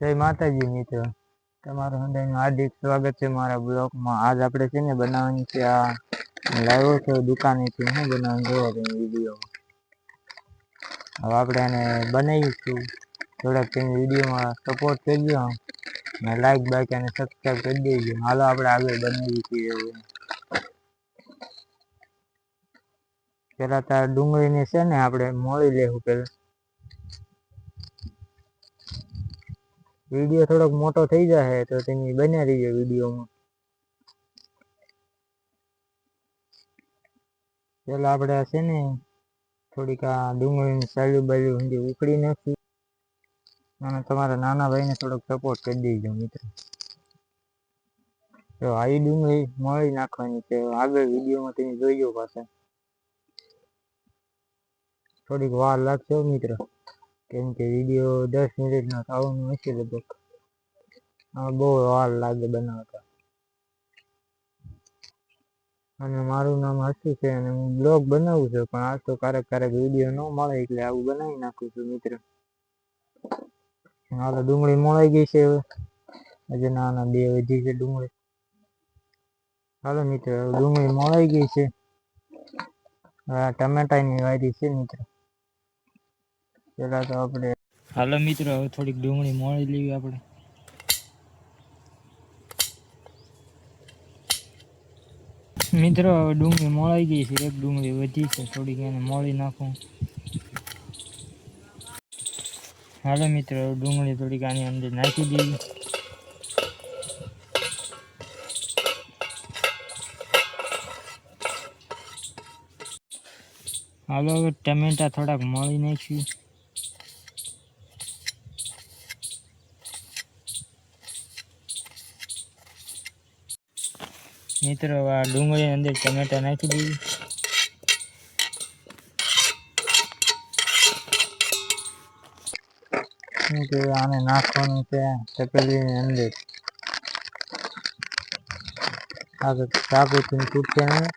જય માતાજી મિત્રો. તમારું હૃદયનું હાર્દિક સ્વાગત છે મારા બ્લોગમાં. આજ આપણે છે ને બનાવવાની છે આ લાવ્યો છે દુકાનેથી. હું બનાવવાનું જોવા તમે વીડિયો. હવે આપણે આને બનાવીશું. થોડાક તમે વિડીયોમાં સપોર્ટ કરજો. અને લાઈક બાઈક અને સબસ્ક્રાઈબ કરી દેજો. હાલો આપણે આગળ બનાવી છીએ એવું પેલા તાર ડુંગળીને છે ને આપણે મોળી લેવું પેલા વીડિયો થોડોક મોટો થઈ જશે તો તેની બન્યા રહીજો વિડીયોમાં. પેલા આપણે છે ને થોડીક આ ડુંગળીની સાલ્યું બાલ્યું ઊંધી ઉકળી નાખી. અને તમારા નાના ભાઈને થોડોક સપોર્ટ કરી દેજો મિત્રો. તો આવી ડુંગળી મળી નાખવાની છે. આગળ વિડીયોમાં તમે જોઈજો પાસે થોડીક વાર લાગશે મિત્રો. કેમ કે વીડિયો દસ મિનિટનો થવાનું હશે લગભગ આ બહુ વાર લાગે બનાવતા. અને મારું નામ હસુ છે અને હું બ્લોગ બનાવું છું, પણ આ તો ક્યારેક ક્યારેક વીડિયો ન મળે એટલે આવું બનાવી નાખું છું મિત્ર. હાલ ડુંગળી મોળાઈ ગઈ છે હજી નાના બે વધી છે ડુંગળી. હાલો મિત્ર, ડુંગળી મોળાઈ ગઈ છે. ટમેટાની વારી છે મિત્ર. પેલા તો આપણે હાલો મિત્રો, હવે થોડીક ડુંગળી મોળી લેવી આપણે મિત્રો, હવે ડુંગળી મોળાઈ ગઈ છે. એક ડુંગળી વધી છે. થોડીક એને મોળી નાખું. હાલો મિત્રો ડુંગળી થોડીક આની અંદર નાખી દેવી. હાલો, હવે ટમેટા થોડાક મોળી નાખ્યું. મિત્રો, આ ડુંગળી અંદર ટમેટા નાખી દીધી. શું કે આને નાખવાનું છે તપેલીની અંદર. આગળ ચાકુથી તૂટશે નહીં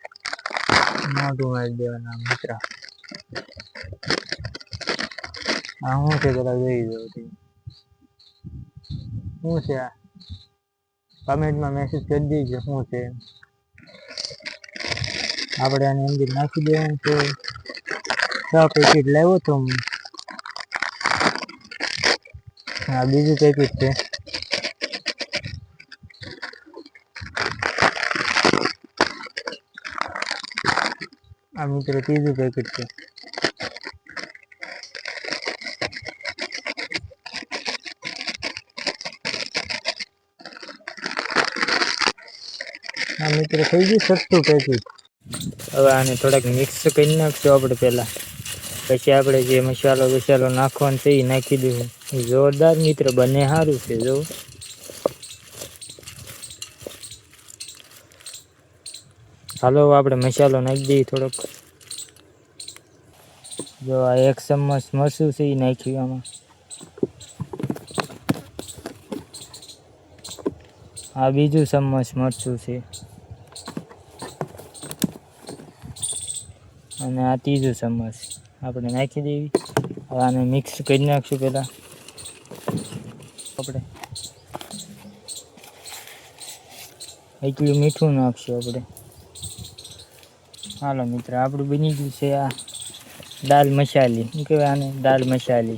મોઢું મારી દેવાના મિત્ર. આ શું છે પેલા જોઈ દો શું છે આ? કમેન્ટમાં મેસેજ કરી દેજો શું છે. આપણે આની અંદર નાખી દેવાનું છે. છ પેકેટ લાવ્યો તો હું. હા બીજું પેકેટ છે. આ મિત્રો ત્રીજું પેકેટ છે. આ મિત્રો થઈ ગયું સસ્તું પેકેટ હવે આને થોડાક મિક્સ કરી નાખશું આપણે પહેલાં. પછી આપણે જે મસાલો વસાલો નાખવાનો છે એ નાખી દઈશું. જોરદાર મિત્ર બંને સારું છે, જો. હાલો આપણે મસાલો નાખી દઈએ થોડોક. જો આ એક ચમચ મરચું છે એ નાખ્યું આમાં. આ બીજું ચમચ મરચું છે. અને આ ત્રીજું ચમચ આપણે નાખી દેવી. હવે આને મિક્સ કરી નાખશું પહેલાં. આપણે. એટલું મીઠું નાખશું આપણે. હાલો મિત્ર, આપણું બની ગયું છે આ દાલ મસાલી. શું કહેવાય આને? દાલ મસાલી.